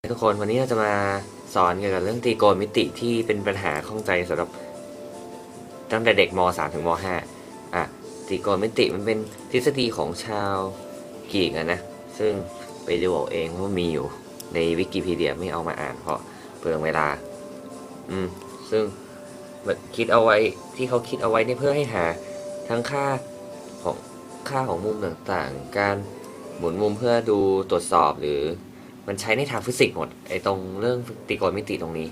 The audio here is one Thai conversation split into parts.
ทุกคนวันนี้เราจะมาสอนเกี่ยวกับเรื่องตรีโกณมิติที่เป็นปัญหาข้องใจสำหรับตั้งแต่เด็กม .3 ถึงม .5 อะตรีโกณมิติมันเป็นทฤษฎีของชาวกรีกอะนะ ซึ่งไปดูเอาเองว่ามีอยู่ในวิกิพีเดียไม่เอามาอ่านเพราะเปลืองเวลา อืม ซึ่งคิดเอาไว้ที่เขาคิดเอาไว้เนี่ยเพื่อให้หาทั้งค่าของค่าของมุมต่างๆ การหมุนมุมเพื่อดูตรวจสอบหรือ มันใช้ในทางฟิสิกส์หมดไอ้ตรงเรื่องตรีโกณมิติตรงนี้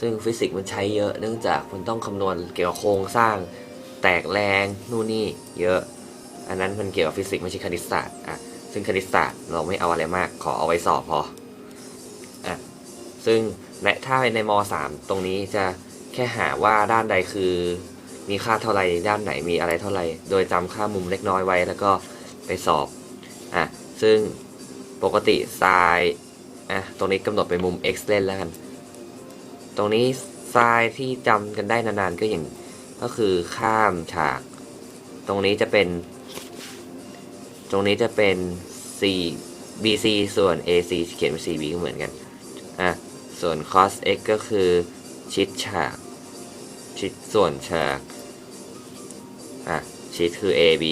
ซึ่งฟิสิกส์มันใช้เยอะเนื่องจากมันต้องคำนวณเกี่ยวกับโครงสร้างแตกแรงนู่นนี่เยอะ อันนั้นมันเกี่ยวกับฟิสิกส์ไม่ใช่คณิตศาสตร์อะซึ่งคณิตศาสตร์เราไม่เอาอะไรมากขอเอาไว้สอบพออะซึ่งและถ้าในม .3 ตรงนี้จะแค่หาว่าด้านใดคือมีค่าเท่าไหร่ด้านไหนมีอะไรเท่าไหร่ โดยจำค่ามุมเล็กน้อยไว้แล้วก็ไปสอบอะซึ่งปกติไซ อะ ตรงนี้กำหนดเป็นมุม x เล่นแล้วกัน ตรงนี้ไซน์ที่จำกันได้นานๆก็อย่างก็คือข้ามฉาก ตรงนี้จะเป็น ตรงนี้จะเป็น c bc ส่วน ac เขียนเป็น cb ก็เหมือนกัน อะ ส่วน cos x ก็คือชิดฉาก ชิดส่วนฉาก อะ ชิดคือ ab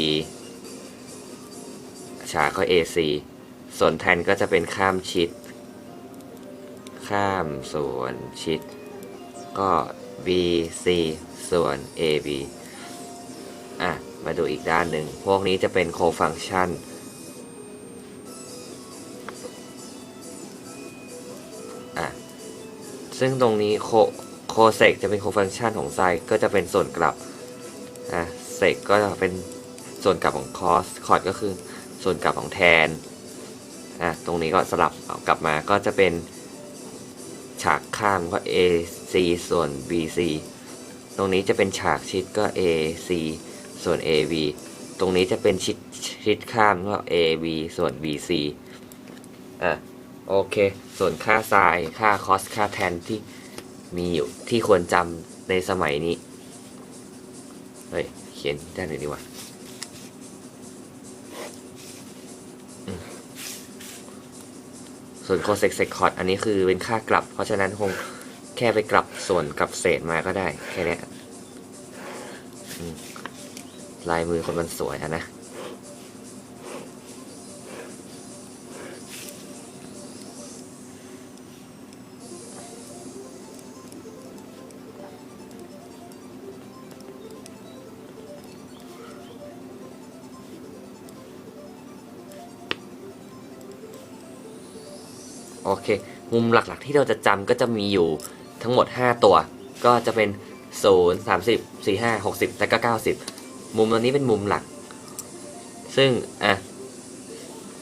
ฉากก็ ac ส่วนแทนก็จะเป็นข้ามชิด ข้ามส่วนชิด ก็ BC ส่วน AB อะ มาดูอีกด้านหนึ่ง พวกนี้จะเป็นโคฟังชันอะ ซึ่งตรงนี้โคโคเซกจะเป็นโคฟังชันของไซก็จะเป็นส่วนกลับ อะ เซกก็จะเป็นส่วนกลับของคอส คอร์ดก็คือส่วนกลับของแทน อะ ตรงนี้ก็สลับกลับมาก็จะเป็น ฉากข้ามก็ AC ส่วน BC ตรงนี้จะเป็นฉากชิดก็ AC ส่วน AB ตรงนี้จะเป็นชิดชิดข้ามก็ AB ส่วน BC อะโอเค ส่วนค่าไซน์ค่าคอสค่าแทนที่มีอยู่ที่ควรจำในสมัยนี้ เฮ้ย เขียนได้หน่อยดีกว่า ส่วนโคเซกเซคอร์ดอันนี้คือเป็นค่ากลับ เพราะฉะนั้นคงแค่ไปกลับส่วนกับเศษมาก็ได้ แค่นี้ลายมือคนมันสวยอะนะ มุมหลักๆ ที่เราจะจำก็จะมีอยู่ทั้งหมด 5 ตัว ก็จะเป็น 0 30 45 60 และก็ 90 มุมตัวนี้เป็นมุมหลัก ซึ่ง อะ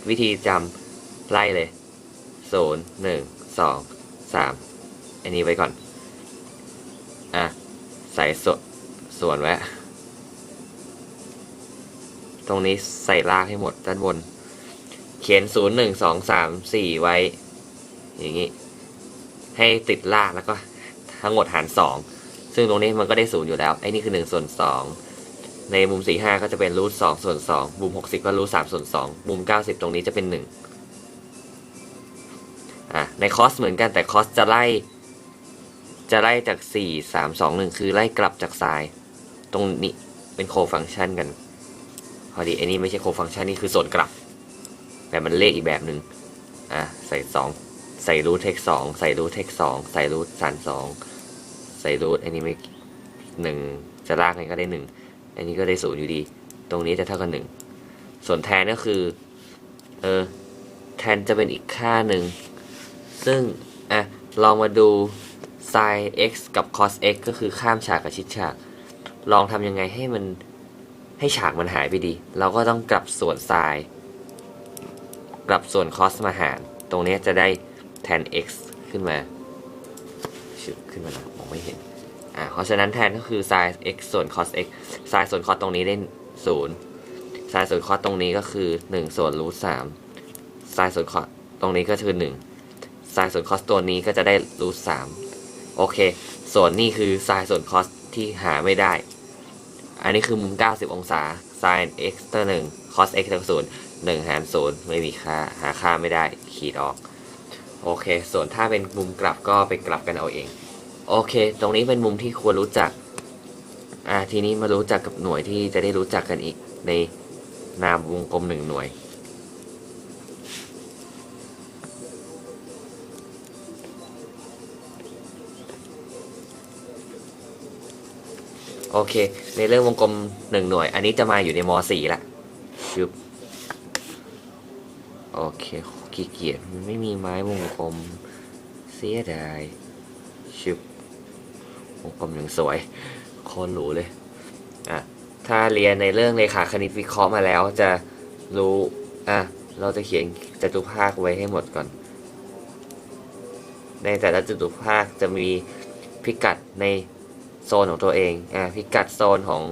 วิธีจำไล่เลย 0 1 2 3 อันนี้ไว้ก่อน อะ ใส่ส่วนส่วนไว้ ตรงนี้ใส่ลากให้หมดด้านบน เขียน 0 1 2 3 4 ไว้ อย่างนี้ ให้ติดลากแล้วก็ทั้งหมดหารสองซึ่งตรงนี้มันก็ได้ศูนย์อยู่แล้ว ไอ้นี่คือหนึ่งส่วนสองในมุมสี่ห้าก็จะเป็นรูทสองส่วนสองมุมหกสิบก็รูทสามส่วนสองมุมเก้าสิบตรงนี้จะเป็นหนึ่งอะ ในคอสเหมือนกันแต่คอสจะไล่ จะไล่จากสี่สามสองหนึ่งคือไล่กลับจากซ้าย ตรงนี้เป็นโคฟังชันกัน พอดีไอ้นี่ไม่ใช่โคฟังชันนี่คือส่วนกลับ แต่มันเลขอีกแบบหนึ่งอะ ใส่สอง ใส่รูทเทคสองใส่รูทเทคสองใส่รูทสันสองใส่รูทอันนี้ไม่หนึ่งจะลากไงก็ได้หนึ่งอันนี้ก็ได้ศูนย์อยู่ดี ตรงนี้จะเท่ากับหนึ่งส่วนแทนก็คือเออแทนจะเป็นอีกค่าหนึ่ง ซึ่งอะลองมาดู sin x กับ cos x ก็คือข้ามฉากกับชิดฉาก ลองทำยังไงให้มันให้ฉากมันหายไปดี เราก็ต้องกลับส่วน sin กลับส่วน cos มาหาร ตรงนี้จะได้ tan x ขึ้นมาชุบขึ้นมาแล้วมองไม่เห็นอ่าเพราะฉะนั้นแทนก็คือ sin x ส่วน cos x sin ส่วน cos ตรงนี้ได้ศูนย์ sin ส่วน cos ตรงนี้ก็คือ1ส่วน root 3 sin ส่วน cos ตรงนี้ก็คือ1 sin ส่วน cos ตัวนี้ก็จะได้ root 3โอเค ส่วนนี้คือ sin ส่วน cos ที่หาไม่ได้ อันนี้คือมุม 90 องศา sin x ตัว1 cos x ตัวศูนย์1หาร0ไม่มีค่าหาค่าไม่ได้ขีดออก โอเค ส่วนถ้าเป็นมุมกลับก็ไปกลับกันเอาเอง โอเค ตรงนี้เป็นมุมที่ควรรู้จัก อ่า ทีนี้มารู้จักกับหน่วยที่จะได้รู้จักกันอีกในนามวงกลมหนึ่งหน่วย โอเค ในเรื่องวงกลมหนึ่งหน่วย อันนี้จะมาอยู่ในม .4 ละชึบโอเค ขี้เกียจมันไม่มีไม้วงกลม เสียดายชึบวงกลมอย่างสวยโคตรหรูเลยอะถ้าเรียนในเรื่องเลขาคณิตวิเคราะห์มาแล้วจะรู้อะเราจะเขียนจตุภาคไว้ให้หมดก่อน ในแต่ละจตุภาคจะมีพิกัดในโซนของตัวเองอะพิกัดโซนของ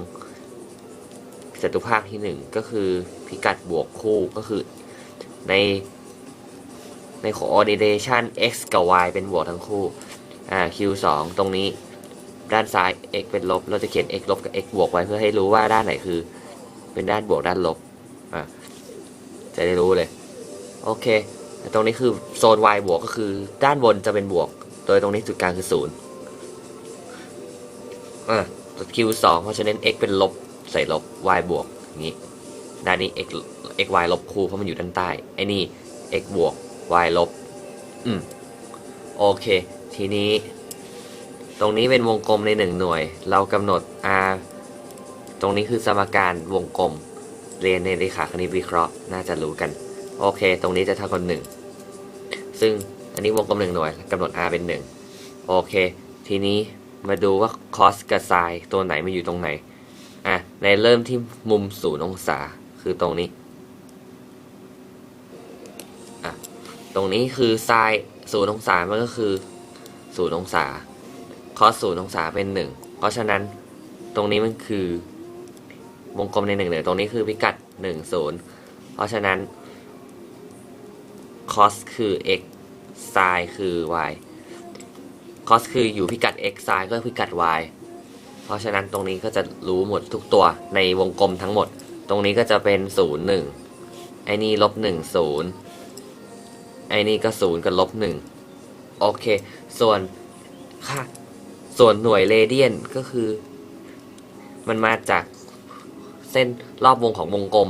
จตุภาคที่หนึ่งก็คือพิกัดบวกคู่ก็คือใน ใน coordination x กับ y เป็นบวกทั้งคู่อ่า q 2ตรงนี้ด้านซ้าย x เป็นลบ เราจะเขียน x ลบกับ x บวกไว้เพื่อให้รู้ว่าด้านไหนคือ เป็นด้านบวกด้านลบอ่าจะได้รู้เลย โอเคแต่ตรงนี้คือโซน y บวกก็คือด้านบนจะเป็นบวก โดยตรงนี้จุดกลางคือศูนย์อ่า q 2เพราะฉะนั้น x เป็นลบใส่ลบ y บวกอย่างนี้ด้านนี้ x x y ลบคู่เพราะมันอยู่ด้านใต้ไอ้นี่ x บวก y ลบ อืม โอเค ทีนี้ ตรงนี้เป็นวงกลมในหนึ่งหน่วย เรากำหนด r ตรงนี้คือสมการวงกลม เรียนในเลขาคณิตวิเคราะห์ น่าจะรู้กัน โอเค ตรงนี้จะเท่ากับหนึ่ง ซึ่งอันนี้วงกลมหนึ่งหน่วยกำหนด r เป็นหนึ่ง โอเค ทีนี้มาดูว่า cos กับ sin ตัวไหนมาอยู่ตรงไหน อะ ในเริ่มที่มุมศูนย์องศา คือตรงนี้ อะ ตรงนี้คือ sin ศูนย์องศามันก็คือศูนย์องศา cos ศูนย์องศาเป็นหนึ่งเพราะฉะนั้นตรงนี้มันคือ วงกลมในหนึ่งเหนือตรงนี้คือพิกัดหนึ่งศูนย์เพราะฉะนั้น cos คือ x sin คือ y cos คืออยู่พิกัด x sin ก็พิกัด y เพราะฉะนั้นตรงนี้ก็จะรู้หมดทุกตัวในวงกลมทั้งหมด ตรงนี้ก็จะเป็นศูนย์หนึ่งไอ้นี่ลบหนึ่งศูนย์ ไอ้นี่ก็ศูนย์กับลบหนึ่งโอเค ส่วนค่าส่วนหน่วยเรเดียนก็คือ มันมาจากเส้นรอบวงของวงกลม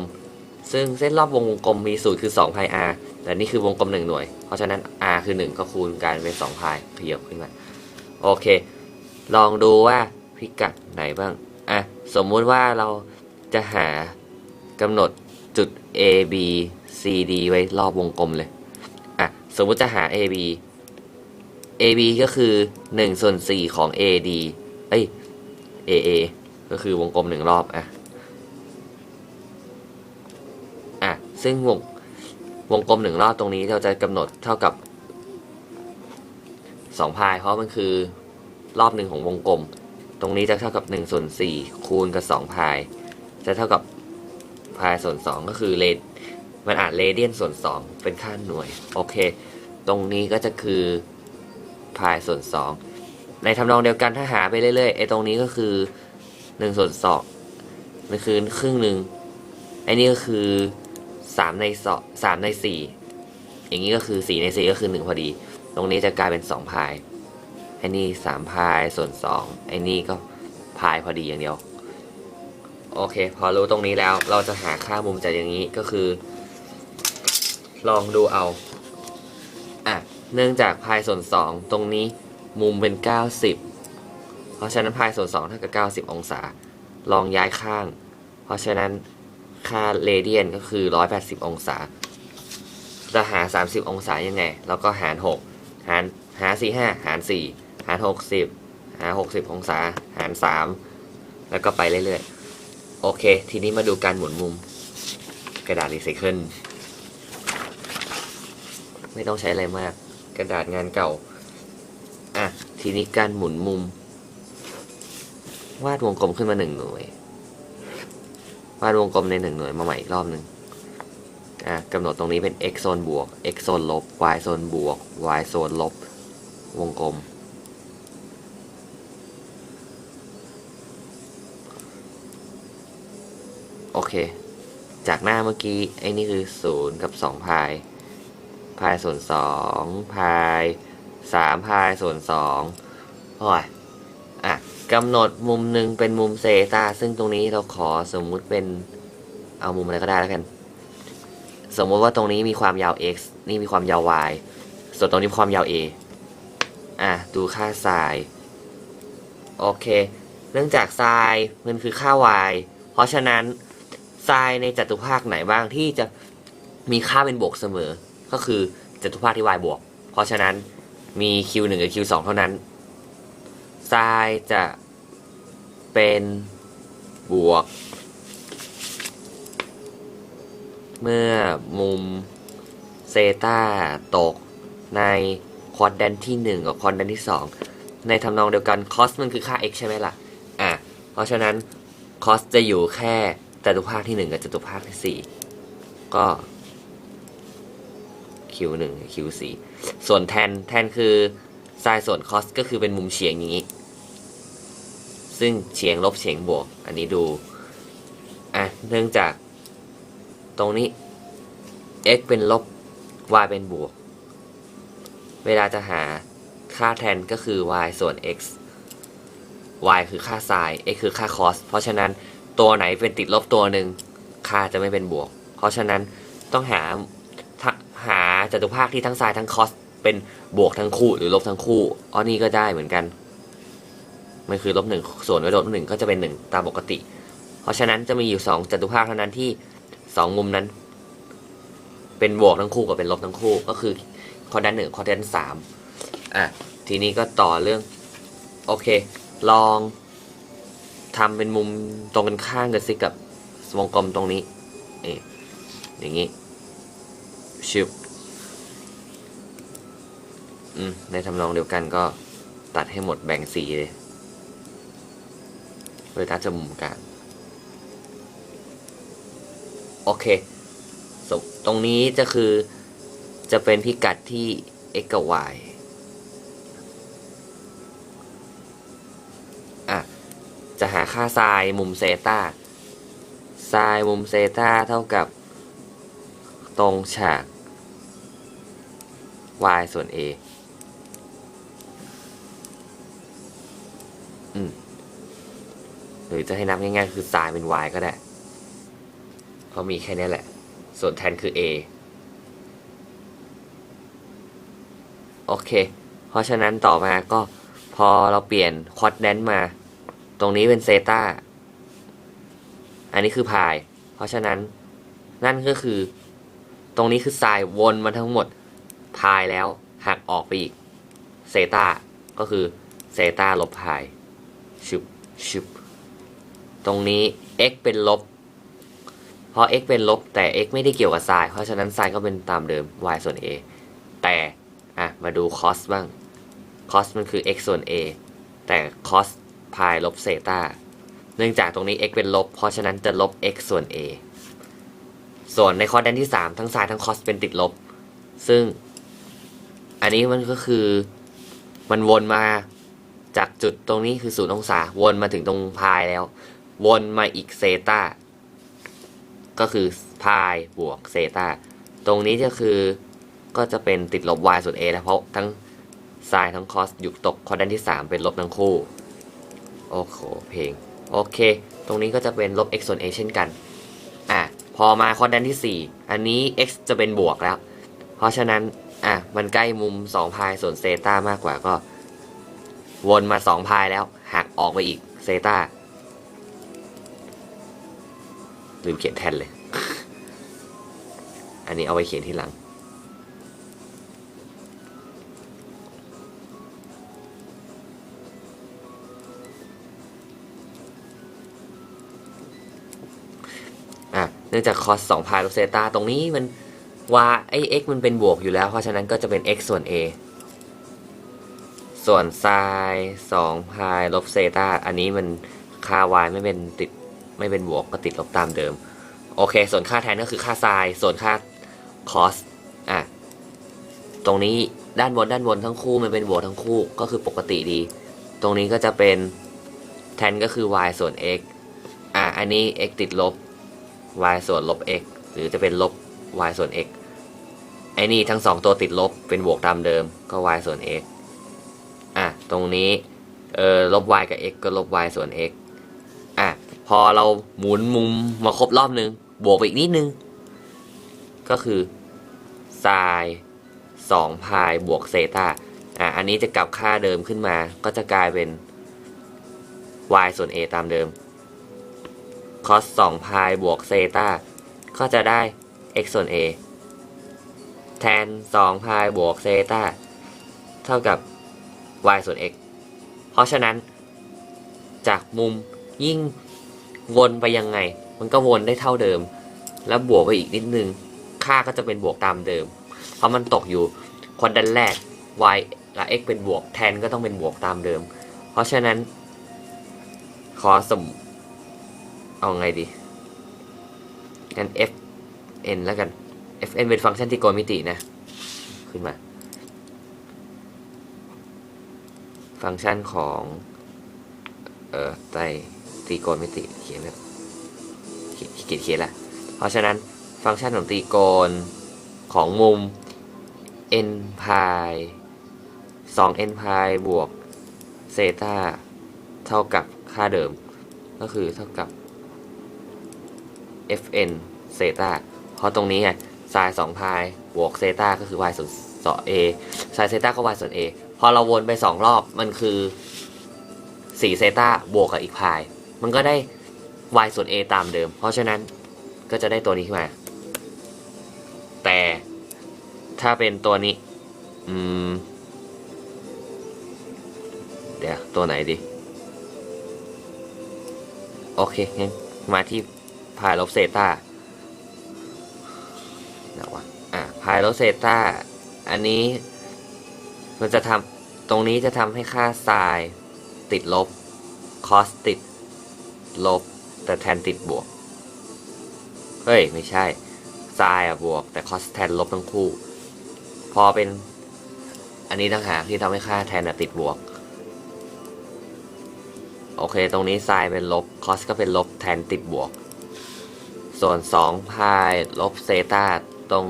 ซึ่งเส้นรอบวงวงกลมมีสูตรคือ2พาย r แต่นี่คือวงกลม1หน่วย เพราะฉะนั้น r คือ 1 ก็คูณกันเป็น2พายขยับขึ้นมา โอเค ลองดูว่าพิกัดไหนบ้าง อะ สมมุติว่าเราจะหากำหนดจุด A B C D ไว้รอบวงกลมเลย สมมุติจะหา A B A B ก็คือ1ส่วน4ของ A D เอ้ย A A ก็คือวงกลมหนึ่งรอบอะอะซึ่งวงวงกลมหนึ่งรอบตรงนี้เราจะกำหนดเท่ากับสองพายเพราะมันคือรอบหนึ่งของวงกลม ตรงนี้จะเท่ากับ1ส่วน4คูณกับ2พาย จะเท่ากับพายส่วน 2 ก็คือเล มันอ่านเรเดียนส่วน 2 เป็นค่าหน่วย โอเค ตรงนี้ก็จะคือพายส่วน 2 ในทำนองเดียวกันถ้าหาไปเรื่อยๆไอ้ตรงนี้ก็คือ1ส่วน2มันคือครึ่งหนึ่งไอ้นี่ก็คือ3ใน2 3ใน 4 อย่างนี้ก็คือ 4 ใน 4 ก็คือ 1 พอดี ตรงนี้จะกลายเป็น 2 พายไอ้นี่สามพายส่วนสองไอ้นี่ก็พายพอดีอย่างเดียว โอเค พอรู้ตรงนี้แล้วเราจะหาค่ามุมจากอย่างนี้ก็คือ ลองดูเอา อะ เนื่องจากพายส่วนสองตรงนี้มุมเป็น 90 เพราะฉะนั้นพายส่วนสองเท่ากับ 90 องศา ลองย้ายข้าง เพราะฉะนั้นค่าเรเดียนก็คือ 180 องศา จะหา 30 องศายังไง แล้วก็หาร 6 หารหา 45 หาร 4 หาร 60 หา 60 องศา หาร 3 แล้วก็ไปเรื่อยๆ โอเค ทีนี้มาดูการหมุนมุม กระดาษรีไซเคิล ไม่ต้องใช้อะไรมาก กระดาษงานเก่า อะ ทีนี้การหมุนมุม วาดวงกลมขึ้นมาหนึ่งหน่วย วาดวงกลมในหนึ่งหน่วยมาใหม่อีกรอบหนึ่งอะกำหนดตรงนี้เป็น x โซนบวก x โซนลบ y โซนบวก y โซนลบ วงกลม โอเค จากหน้าเมื่อกี้ ไอ้นี่คือศูนย์กับสองพาย พายส่วนสองพายสามพายส่วนสองโอ้ยอะกำหนดมุมหนึ่งเป็นมุมเซตาซึ่งตรงนี้เราขอสมมุติเป็นเอามุมอะไรก็ได้แล้วกัน สมมติว่าตรงนี้มีความยาว x นี่มีความยาว y ส่วนตรงนี้ความยาว a อะดูค่า sin โอเค เนื่องจาก sin มันคือค่า y เพราะฉะนั้น sin ในจัตุภาคไหนบ้างที่จะมีค่าเป็นบวกเสมอ ก็คือจตุภาคที่ y บวก เพราะฉะนั้นมี q 1 กับ q 2 เท่านั้น sin จะเป็นบวก เมื่อมุมเซตาตกในควอดแดนที่ 1 กับควอดแดนที่ 2 ในทำนองเดียวกัน cos มันคือค่า x ใช่ไหมล่ะ อะ เพราะฉะนั้น cos จะอยู่แค่จตุภาคที่ 1 กับจตุภาคที่ 4 ก็ q 1 q 4 ส่วนแทนแทนคือ sin ส่วน cos ก็คือเป็นมุมเฉียงอย่างนี้ ซึ่งเฉียงลบเฉียงบวก อันนี้ดู อะ เนื่องจากตรงนี้ x เป็นลบ y เป็นบวก เวลาจะหาค่าแทนก็คือ y ส่วน x y คือค่า sin x คือค่า cos เพราะฉะนั้นตัวไหนเป็นติดลบตัวหนึ่งค่าจะไม่เป็นบวก เพราะฉะนั้นต้องหา จตุภาคที่ทั้ง sin ทั้ง cos เป็นบวกทั้งคู่หรือลบทั้งคู่อ๋อนี่ก็ได้เหมือนกันมันคือลบหนึ่งส่วนไว้ลบหนึ่งก็จะเป็นหนึ่งตามปกติ เพราะฉะนั้นจะมีอยู่สองจตุภาคเท่านั้นที่สองมุมนั้น เป็นบวกทั้งคู่กับเป็นลบทั้งคู่ ก็คือคอร์ดนหนึ่งคอร์ดนสามอะทีนี้ก็ต่อเรื่อง โอเค ลองทำเป็นมุมตรงกันข้างกันสิกับวงกลมตรงนี้เออย่างนี้ชิบ ในทำนองเดียวกันก็ตัดให้หมดแบ่งสีเลยโดยตัดจมุมกลางโอเค ตรงนี้จะคือจะเป็นพิกัดที่ x กับ y อะ จะหาค่าไซน์มุมเซตาไซน์มุมเซตาเท่ากับตรงฉาก y ส่วน a รือจะให้นับง่ายๆ คือไซน์เป็น y ก็ได้เพราะมีแค่นี้แหละ ส่วนแทนคือ a โอเค เพราะฉะนั้นต่อมาก็พอเราเปลี่ยนคอดแดนมา ตรงนี้เป็นเซตาอันนี้คือพาย เพราะฉะนั้นนั่นก็คือ ตรงนี้คือไซน์วนมาทั้งหมดพายแล้วหักออกไปอีกเซตาก็คือเซตาลบพายชุบชุบ ตรงนี้ x เป็นลบ เพราะ x เป็นลบ แต่ x ไม่ได้เกี่ยวกับไซน์เพราะฉะนั้นไซน์ก็เป็นตามเดิม y ส่วน a แต่ อะ มาดู cos บ้าง cos มันคือ x ส่วน a แต่ cos พายลบเซต้าเนื่องจากตรงนี้ x เป็นลบ เพราะฉะนั้นจะลบ x ส่วน a ส่วนในข้อด้านที่ 3 ทั้ง sin ทั้ง cos เป็นติดลบ ซึ่ง อันนี้มันก็คือมันวนมาจากจุดตรงนี้คือศูนย์องศาวนมาถึงตรงพายแล้ว วนมาอีกเซตาก็คือพายบวกเซตาตรงนี้ก็คือก็จะเป็นติดลบ y ส่วน a แล้วเพราะทั้ง sin ทั้ง cos อยู่ตกข้อด้านที่ 3 เป็นลบทั้งคู่ โอ้โหเพลง โอเค ตรงนี้ก็จะเป็นลบ x ส่วน a เช่นกัน อะ พอมาข้อด้านที่ 4 อันนี้ x จะเป็นบวกแล้ว เพราะฉะนั้น อะ มันใกล้มุม2พายส่วนเซตามากกว่าก็ วนมา2พายแล้วหักออกไปอีกเซตา ลืมเขียนแทนเลย อันนี้เอาไว้เขียนทีหลังอะเนื่องจาก cos 2พายลบเซตาตรงนี้มันว่าไอ้ x มันเป็นบวกอยู่แล้ว เพราะฉะนั้นก็จะเป็น x ส่วน a ส่วน sin 2พายลบเซตาอันนี้มันค่า y ไม่เป็นติด ไม่เป็นบวกก็ติดลบตามเดิม โอเค ส่วนค่าแทนก็คือค่า sin ส่วนค่า cos อะตรงนี้ด้านบนด้านบนทั้งคู่มันเป็นบวกทั้งคู่ก็คือปกติดี ตรงนี้ก็จะเป็นแทนก็คือ y ส่วน x อะอันนี้ x ติดลบ y ส่วนลบ x หรือจะเป็นลบ y ส่วน x ไอ้นี่ทั้งสองตัวติดลบเป็นบวกตามเดิมก็ y ส่วน x อะตรงนี้เออลบ y กับ x ก็ลบ y ส่วน x พอเราหมุนมุมมาครบรอบนึง บวกไปอีกนิดนึง ก็คือ sin 2พายบวกเซตาอะอันนี้จะกลับค่าเดิมขึ้นมา ก็จะกลายเป็น y ส่วน a ตามเดิม cos 2พายบวกเซตาก็จะได้ x ส่วน a แทน2พายบวกเซตาเท่ากับ y ส่วน x เพราะฉะนั้น จากมุมยิ่ง วนไปยังไง มันก็วนได้เท่าเดิม แล้วบวกไปอีกนิดนึง ค่าก็จะเป็นบวกตามเดิม เพราะมันตกอยู่ควอดันแรก y และ x เป็นบวกแทนก็ต้องเป็นบวกตามเดิม เพราะฉะนั้น ขอสม เอาไงดีงั้น f n แล้วกัน f n เป็นฟังก์ชันที่โกณมิตินะ ขึ้นมา ฟังก์ชันของ เอ่อไตร ตรีโกณมิติเขียนแบบเขียเขียนเขียนละเพราะฉะนั้นฟังก์ชันของตรีโกณของมุม n พาย2 n พายบวกเซตาเท่ากับค่าเดิม ก็คือเท่ากับ fn เซตาเพราะตรงนี้ไง sin 2พายบวกเซตาก็คือ y ส่วนสอ a sin เซตาก็ y ส่วน a พอเราวนไป 2 รอบมันคือ4เซตาบวกกับอีกพาย มันก็ได้ y ส่วน a ตามเดิม เพราะฉะนั้นก็จะได้ตัวนี้ขึ้นมา แต่ถ้าเป็นตัวนี้ อืม เดี๋ยว ตัวไหนดี โอเคงั้นมาที่พายลบเซตาเดี๋ยววะอะพายลบเซตาอันนี้ มันจะทำตรงนี้จะทำให้ค่าไซน์ติดลบ คอสติด ลบ แต่แทนติดบวก เฮ้ย ไม่ใช่ไซน์อะบวก แต่คอสแทนลบทั้งคู่ พอเป็น อันนี้ต่างหากที่ทำให้ค่าแทนติดบวก โอเค ตรงนี้ไซน์เป็นลบ คอสก็เป็นลบแทนติดบวก ส่วน2พายลบเซตาตรง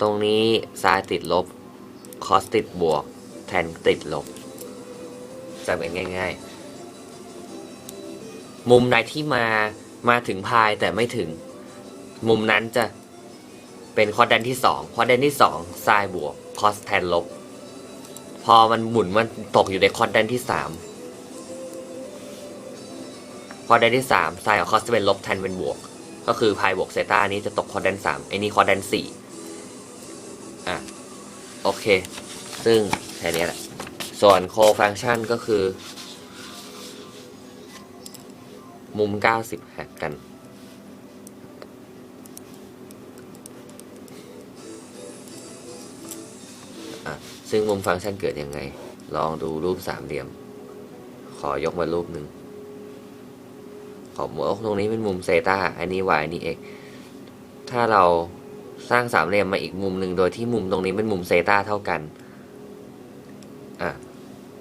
ตรงนี้ไซน์ติดลบ คอสติดบวก แทนติดลบจะเป็นง่าย ๆ มุมใดที่มามาถึงพายแต่ไม่ถึง มุมนั้นจะเป็นคอแดนที่2คอร์ดแดนที่2ไซน์บวกคอสแทนลบ พอมันหมุนมันตกอยู่ในคอแดนที่3คอแดนที่3ไซน์กับคอสจะเป็นลบแทนเป็นบวก ก็คือพายบวกเซตานี้จะตกคอร์ดแดน3ไอ้นี่คอร์ดแดน4อะโอเค ซึ่งแค่นี้แหละ ส่วนโคฟังชันก็คือ มุม 90 หักกันอะซึ่งมุมฟังก์ชันเกิดยังไง ลองดูรูปสามเหลี่ยม ขอยกมารูปหนึ่ง ขอมุมตรงนี้เป็นมุมเซตาอันนี้ y อันนี้ x ถ้าเราสร้างสามเหลี่ยมมาอีกมุมหนึ่งโดยที่มุมตรงนี้เป็นมุมเซตาเท่ากัน อะ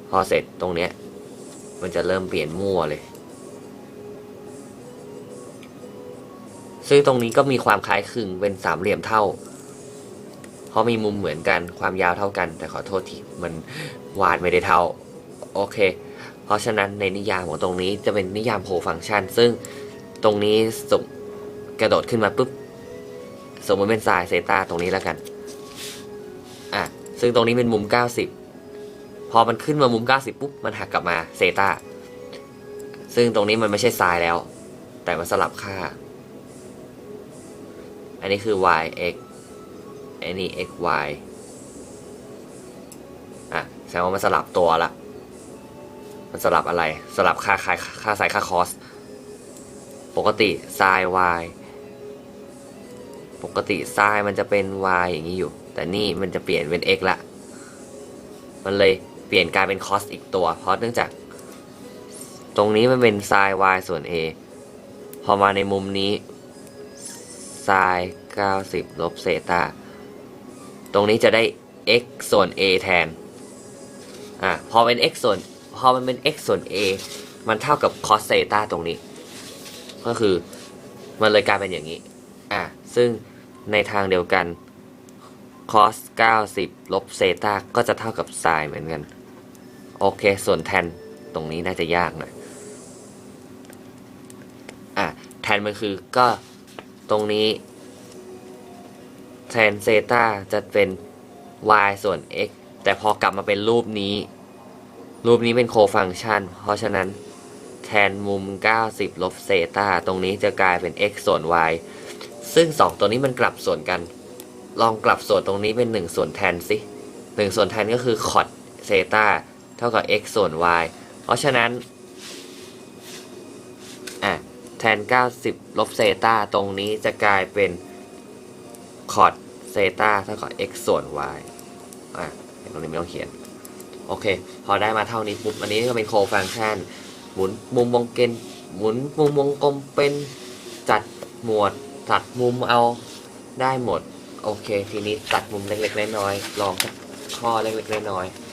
พอเสร็จตรงเนี้ย มันจะเริ่มเปลี่ยนมั่วเลย ซึ่งตรงนี้ก็มีความคล้ายคลึงเป็นสามเหลี่ยมเท่า เพราะมีมุมเหมือนกันความยาวเท่ากัน แต่ขอโทษทีมันวาดไม่ได้เท่า โอเค เพราะฉะนั้นในนิยามของตรงนี้จะเป็นนิยามโพฟังชัน ซึ่งตรงนี้สมกระโดดขึ้นมาปุ๊บ สมมติเป็นไซน์เซตาตรงนี้แล้วกัน อะ ซึ่งตรงนี้เป็นมุม 90 พอมันขึ้นมามุม 90 ปุ๊บ มันหักกลับมาเซตาซึ่งตรงนี้มันไม่ใช่ไซน์แล้ว แต่มันสลับค่า อันนี้คือ y x อันนี้ x y อะแสดงว่ามันสลับตัวละ มันสลับอะไร สลับค่าค่าค่าไซน์ค่าคอส ปกติไซน์ y ปกติไซน์มันจะเป็น y อย่างนี้อยู่ แต่นี่มันจะเปลี่ยนเป็น x ละ มันเลยเปลี่ยนกลายเป็น cos อีกตัว เพราะเนื่องจาก ตรงนี้มันเป็น sin y ส่วน a พอมาในมุมนี้ sin 90 ลบเซตาตรงนี้จะได้ x ส่วน a แทน อะ พอเป็น x ส่วน พอมันเป็น x ส่วน a มันเท่ากับ cos เซตาตรงนี้ ก็คือ มันเลยกลายเป็นอย่างนี้ อะ ซึ่งในทางเดียวกัน cos 90 ลบเซตาก็จะเท่ากับไซน์เหมือนกัน โอเค ส่วนแทนตรงนี้น่าจะยากหน่อย อะ แทนมันคือก็ ตรงนี้แทนเซตาจะเป็น y ส่วน x แต่พอกลับมาเป็นรูปนี้ รูปนี้เป็นโคฟังชัน เพราะฉะนั้นแทนมุม 90 ลบเซตาตรงนี้จะกลายเป็น x ส่วน y ซึ่ง 2 ตัวนี้มันกลับส่วนกัน ลองกลับส่วนตรงนี้เป็น 1 ส่วนแทนสิ 1 ส่วนแทนก็คือ cot เซตาเท่ากับ x ส่วน y เพราะฉะนั้น แทน 90 ลบเซตาตรงนี้จะกลายเป็น cot เซตาเท่ากับ x ส่วน y อะตรงนี้ไม่ต้องเขียน โอเค พอได้มาเท่านี้ปุ๊บ อันนี้ก็เป็นโคฟังชัน หมุนมุมวงเกณฑ์หมุนมุมวงกลมเป็นจัดหมวดตัดมุมเอาได้หมด โอเค ทีนี้ตัดมุมเล็กๆน้อยๆลองข้อเล็กๆน้อยๆ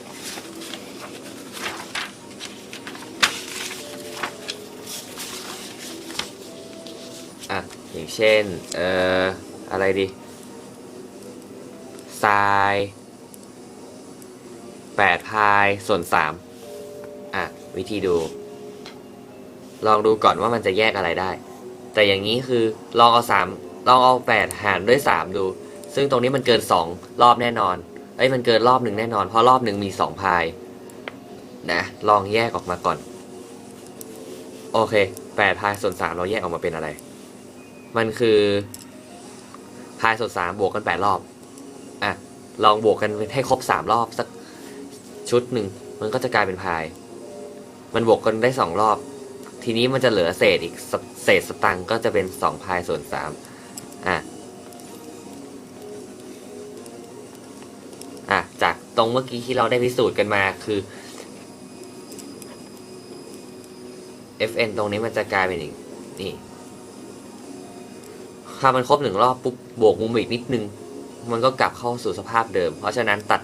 อย่างเช่น เอ่อ อะไรดีทรายแปดพายส่วนสามอะ วิธีดู ลองดูก่อนว่ามันจะแยกอะไรได้ แต่อย่างนี้คือลองเอาสามลองเอาแปดหารด้วยสามดู ซึ่งตรงนี้มันเกินสองรอบแน่นอน เอ้ยมันเกินรอบหนึ่งแน่นอน เพราะรอบหนึ่งมีสองพาย นะ ลองแยกออกมาก่อน โอเคแปดพายส่วนสามเราแยกออกมาเป็นอะไร มันคือพายส่วนสามบวกกันแปดรอบ อะ ลองบวกกันให้ครบสามรอบสักชุดหนึ่ง มันก็จะกลายเป็นพาย มันบวกกันได้สองรอบ ทีนี้มันจะเหลือเศษอีกเศษสตังก็จะเป็นสองพายส่วนสามอะ อะ จากตรงเมื่อกี้ที่เราได้พิสูจน์กันมาคือ fn ตรงนี้มันจะกลายเป็นอีกนี่ ถ้ามันครบหนึ่งรอบปุ๊บบวกมุมอีกนิดนึง มันก็กลับเข้าสู่สภาพเดิม เพราะฉะนั้นตัด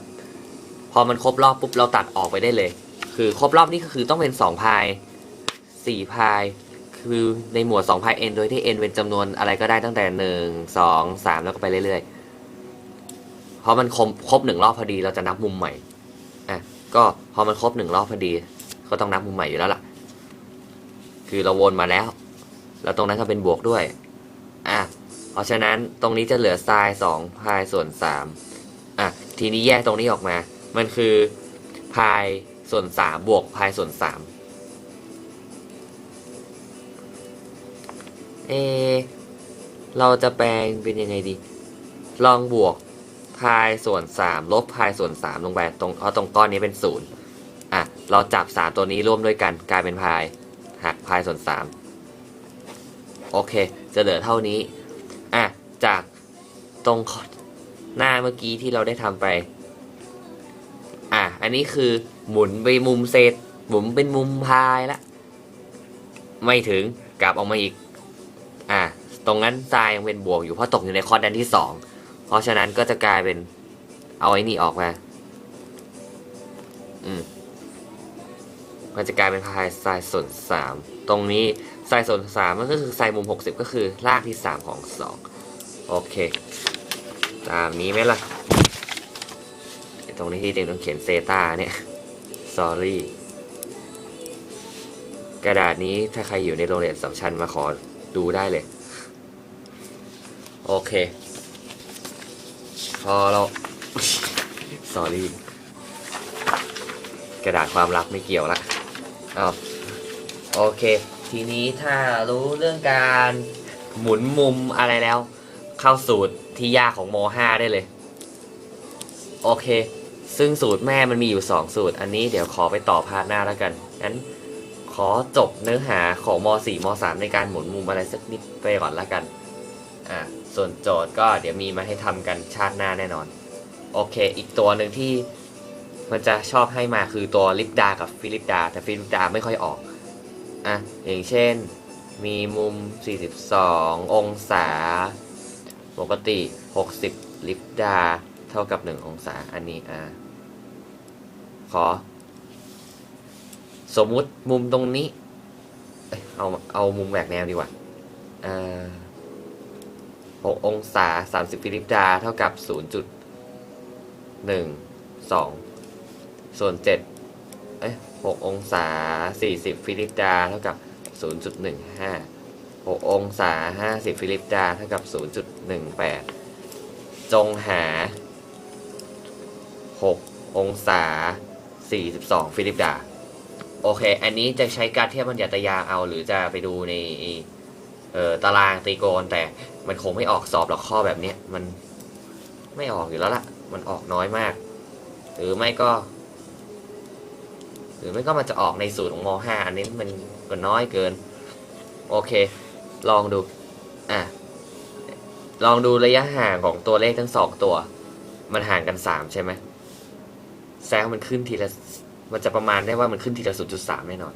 พอมันครบรอบปุ๊บเราตัดออกไปได้เลย คือครบรอบนี่ก็คือต้องเป็นสองพายสี่พายคือในหมวดสองพาย n โดยที่ n เป็นจำนวนอะไรก็ได้ตั้งแต่หนึ่งสองสามแล้วก็ไปเรื่อยๆพอมันครบครบหนึ่งรอบพอดีเราจะนับมุมใหม่อะก็พอมันครบหนึ่งรอบพอดี ก็ต้องนับมุมใหม่อยู่แล้วล่ะ คือเราวนมาแล้ว แล้วตรงนั้นก็เป็นบวกด้วยอะ เพราะฉะนั้นตรงนี้จะเหลือไซน์สองพายส่วนสามอะทีนี้แยกตรงนี้ออกมา มันคือพายส่วนสามบวกพายส่วนสามเอเราจะแปลงเป็นยังไงดี ลองบวกพายส่วนสามลบพายส่วนสามลงไปตรงเอาตรงก้อนนี้เป็นศูนย์อะ เราจับสามตัวนี้ร่วมด้วยกันกลายเป็นพายหักพายส่วนสามโอเค จะเหลือเท่านี้ จากตรงหน้าเมื่อกี้ที่เราได้ทำไป อะ อันนี้คือหมุนไปมุมเศษหมุนเป็นมุมพายละ ไม่ถึงกลับออกมาอีก อะ ตรงนั้นทรายยังเป็นบวกอยู่เพราะตกอยู่ในคอร์ดแดนที่สองเพราะฉะนั้นก็จะกลายเป็นเอาไอ้นี่ออกมา อืมมันจะกลายเป็นพายไซน์ส่วนสาม ตรงนี้ไซน์ส่วนสามมันก็คือไซน์มุมหกสิบก็คือรากที่สามของสอง โอเค ตามนี้ไหมล่ะ ตรงนี้ที่เด็กต้องเขียนเซตาเนี่ย sorry กระดาษนี้ถ้าใครอยู่ในโรงเรียนสัมชันมาขอดูได้เลย โอเค พอเรา sorry กระดาษความลับไม่เกี่ยวละอ้าวโอเค ทีนี้ถ้ารู้เรื่องการหมุนมุมอะไรแล้ว เข้าสูตรที่ยากของม .5 ได้เลย โอเค ซึ่งสูตรแม่มันมีอยู่ 2 สูตร อันนี้เดี๋ยวขอไปต่อพาร์ทหน้าแล้วกันงั้นขอจบเนื้อหาของม .4 ม .3 ในการหมุนมุมอะไรสักนิดไปก่อนละกัน อ่า ส่วนโจทย์ก็เดี๋ยวมีมาให้ทำกันชาติหน้าแน่นอน โอเค อีกตัวหนึ่งที่มันจะชอบให้มาคือตัวลิปดา กับฟิลิปดา แต่ฟิลิปดาไม่ค่อยออก อะ อย่างเช่น มีมุม 42 องศา ปกติ 60 ลิปดา เท่ากับ 1 องศา อันนี้อะขอ สมมุติมุมตรงนี้เอ้ยเอาเอามุมแหวกแนวดีกว่าอ่า6องศา 30 ฟิลิปดา เท่ากับ 0. หนึ่งสองส่วนเจ็ดเอ้ยหกองศาสี่สิบฟิลิปดา เท่ากับศู นย์จุดหนึ่งห้าหกองศาห้าสิบฟิลิปดาเท่ากับศูนย์จุดหนึ่งหาหกองศาสี่สิบสองฟิลิปดา โอเค อันนี้จะใช้การเทียบบัญญัติยาเอา หรือจะไปดูในเอ่อตารางตรีโกณแต่มันคงไม่ออกสอบหรอกข้อแบบนี้มันไม่ออกอยู่แล้วล่ะ มันออกน้อยมาก หรือไม่ก็ หรือไม่ก็มันจะออกในสูตรของม .5 อันนี้มันก็น้อยเกิน โอเค ลองดู อะ ลองดูระยะห่างของตัวเลขทั้งสองตัว มันห่างกันสามใช่ไหมแซงมันขึ้นทีละ มันจะประมาณได้ว่ามันขึ้นทีละ0.3แน่นอน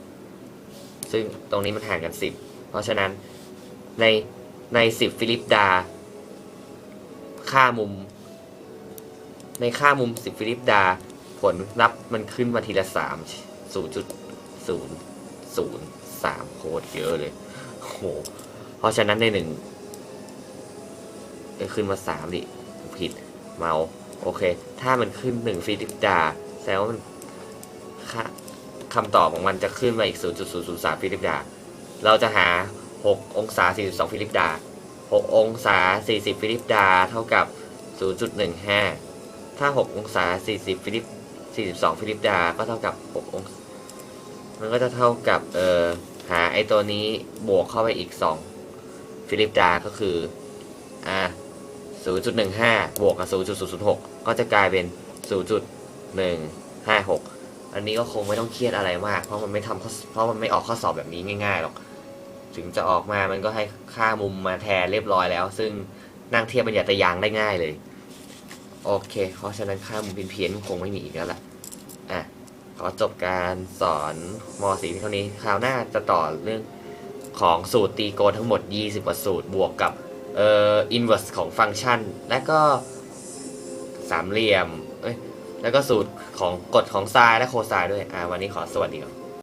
ซึ่งตรงนี้มันห่างกัน10เพราะฉะนั้นในใน10ฟิลิปดา ค่ามุม ในค่ามุม10ฟิลิปดา ผลลัพธ์มันขึ้นมาทีละ3 0.003โคตรเยอะเลยโอ้โห เพราะฉะนั้นในหนึ่งขึ้นมา3ดิผิดเมาโอเค ถ้ามันขึ้น1ฟิลิปดาแสดงว่ามันคคำตอบของมันจะขึ้นมาอีก 0.003ฟิลิปดา เราจะหา 6 องศา 42 ฟิลิปดา 6 องศา 40 ฟิลิปดา เท่ากับ 0.15 ถ้า 6 องศา 40 ฟิลิป 42 ฟิลิปดา ก็เท่ากับ 6 องศา มันก็จะเท่ากับ เอ่อ หาไอ้ตัวนี้บวกเข้าไปอีก 2 ฟิลิปดาก็คืออ่า0.15 บวกกับ 0.006 ก็จะกลายเป็น 0.156 อันนี้ก็คงไม่ต้องเครียดอะไรมาก เพราะมันไม่ทำเพราะมันไม่ออกข้อสอบแบบนี้ง่ายๆหรอก ถึงจะออกมามันก็ให้ค่ามุมมาแทนเรียบร้อยแล้ว ซึ่งนั่งเทียบบรรยัตยางได้ง่ายเลย โอเค เพราะฉะนั้นค่ามุมเพี้ยนคงไม่มีอีกแล้วล่ะ อะ ขอจบการสอนม .4 เท่านี้ คราวหน้าจะต่อเรื่อง ของสูตรตีโกทั้งหมด 20กว่าสูตรบวกกับเอ่ออินเวอร์สของฟังก์ชัน และก็สามเหลี่ยมเอ้ยแล้วก็สูตรของกฎของไซน์และโคไซน์ด้วยอ่าวันนี้ขอสวัสดีครับ